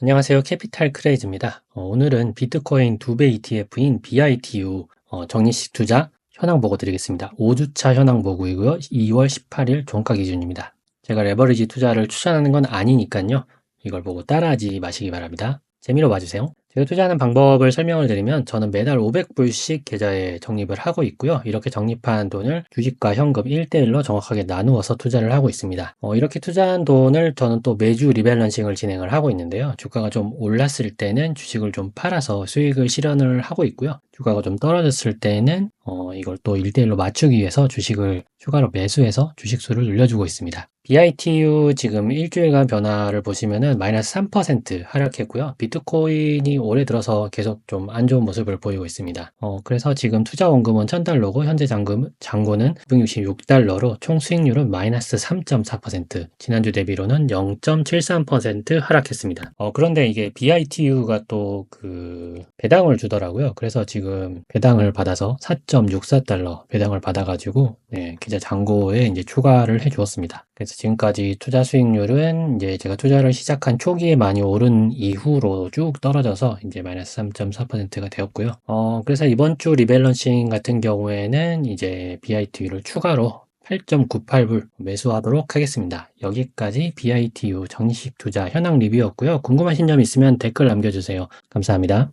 안녕하세요. 캐피탈 크레이즈입니다. 어, 오늘은 비트코인 2배 ETF인 BITU 어, 정리식 투자 현황 보고 드리겠습니다. 5주차 현황 보고이고요. 2월 18일 종가 기준입니다. 제가 레버리지 투자를 추천하는 건 아니니까요. 이걸 보고 따라하지 마시기 바랍니다. 재미로 봐주세요. 제가 투자하는 방법을 설명을 드리면 저는 매달 500불씩 계좌에 적립을 하고 있고요. 이렇게 적립한 돈을 주식과 현금 1대1로 정확하게 나누어서 투자를 하고 있습니다. 어, 이렇게 투자한 돈을 저는 또 매주 리밸런싱을 진행을 하고 있는데요. 주가가 좀 올랐을 때는 주식을 좀 팔아서 수익을 실현을 하고 있고요. 주가가 좀 떨어졌을 때는 어, 이걸 또 1대1로 맞추기 위해서 주식을 추가로 매수해서 주식 수를 늘려주고 있습니다. BITU 지금 일주일간 변화를 보시면은 마이너스 3% 하락했고요. 비트코인 이 올해 들어서 계속 좀 안 좋은 모습을 보이고 있습니다. 어, 그래서 지금 투자 원금은 1000달러고 현재 잔금, 잔고는 966달러로 총 수익률은 마이너스 3.4% 지난주 대비로는 0.73% 하락했습니다. 어, 그런데 이게 BITU가 또 그 배당을 주더라고요. 그래서 지금 배당을 받아서 4.64달러 배당을 받아가지고 네, 계좌 잔고에 이제 추가를 해 주었습니다. 그래서 지금까지 투자 수익률은 이제 제가 투자를 시작한 초기에 많이 오른 이후로 쭉 떨어져서 이제 마이너스 3.4%가 되었고요. 어, 그래서 이번 주 리밸런싱 같은 경우에는 이제 BITU를 추가로 8.98불 매수하도록 하겠습니다. 여기까지 BITU 정식 투자 현황 리뷰였고요. 궁금하신 점 있으면 댓글 남겨주세요. 감사합니다.